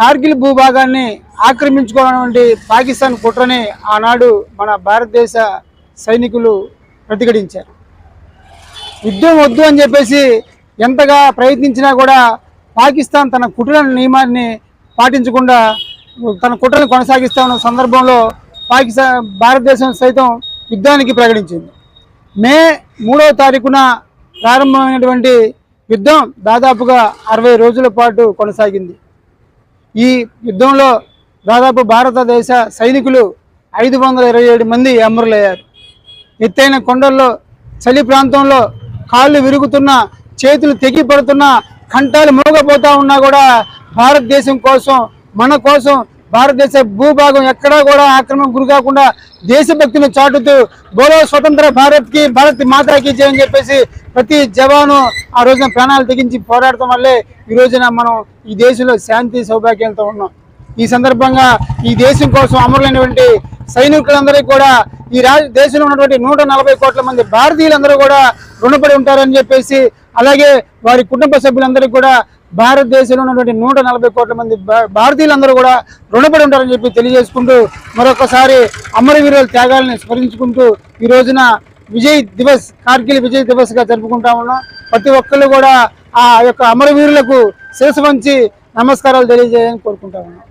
కార్గిల్ భూభాగాన్ని ఆక్రమించుకోవాలన్నటువంటి పాకిస్తాన్ కుట్రని ఆనాడు మన భారతదేశ సైనికులు ప్రతిఘటించారు. యుద్ధం వద్దు అని చెప్పేసి ఎంతగా ప్రయత్నించినా కూడా పాకిస్తాన్ తన కుట్ర నియమాన్ని పాటించకుండా తన కుట్రను కొనసాగిస్తా ఉన్న సందర్భంలో పాకిస్తాన్ భారతదేశం సైతం యుద్ధానికి ప్రకటించింది. మే మూడవ తారీఖున ప్రారంభమైనటువంటి యుద్ధం దాదాపుగా అరవై రోజుల పాటు కొనసాగింది. ఈ యుద్ధంలో దాదాపు భారతదేశ సైనికులు ఐదు వందల ఇరవై ఏడు మంది అమరులయ్యారు. ఎత్తైన కొండల్లో చలి ప్రాంతంలో కాళ్ళు విరుగుతున్న చేతులు తెగి పడుతున్న కంఠాలు మూగపోతా ఉన్నా కూడా భారతదేశం కోసం మన కోసం భారతదేశ భూభాగం ఎక్కడా కూడా ఆక్రమణకు గురి కాకుండా దేశభక్తిని చాటుతూ బోలో స్వతంత్ర భారత్కి భారత్ మాతాకి చేయని చెప్పేసి ప్రతి జవాను ఆ రోజున ప్రాణాలు తెగించి పోరాడటం వల్లే ఈ రోజున మనం ఈ దేశంలో శాంతి సౌభాగ్యంతో ఉన్నాం. ఈ సందర్భంగా ఈ దేశం కోసం అమరులైనటువంటి సైనికులందరికీ కూడా ఈ రాజ దేశంలో ఉన్నటువంటి నూట నలభై కోట్ల మంది భారతీయులందరూ కూడా రుణపడి ఉంటారని చెప్పేసి అలాగే వారి కుటుంబ సభ్యులందరికీ కూడా భారతదేశంలో ఉన్నటువంటి నూట నలభై కోట్ల మంది భారతీయులందరూ కూడా రుణపడి ఉంటారని చెప్పి తెలియజేసుకుంటూ మరొకసారి అమరవీరుల త్యాగాలను స్మరించుకుంటూ ఈ రోజున విజయ్ దివస్ కార్గిల్ విజయ్ దివస్గా జరుపుకుంటా ఉన్నాం. ప్రతి ఒక్కళ్ళు కూడా ఆ యొక్క అమరవీరులకు శిరసు వంచి నమస్కారాలు తెలియజేయాలని కోరుకుంటా ఉన్నాం.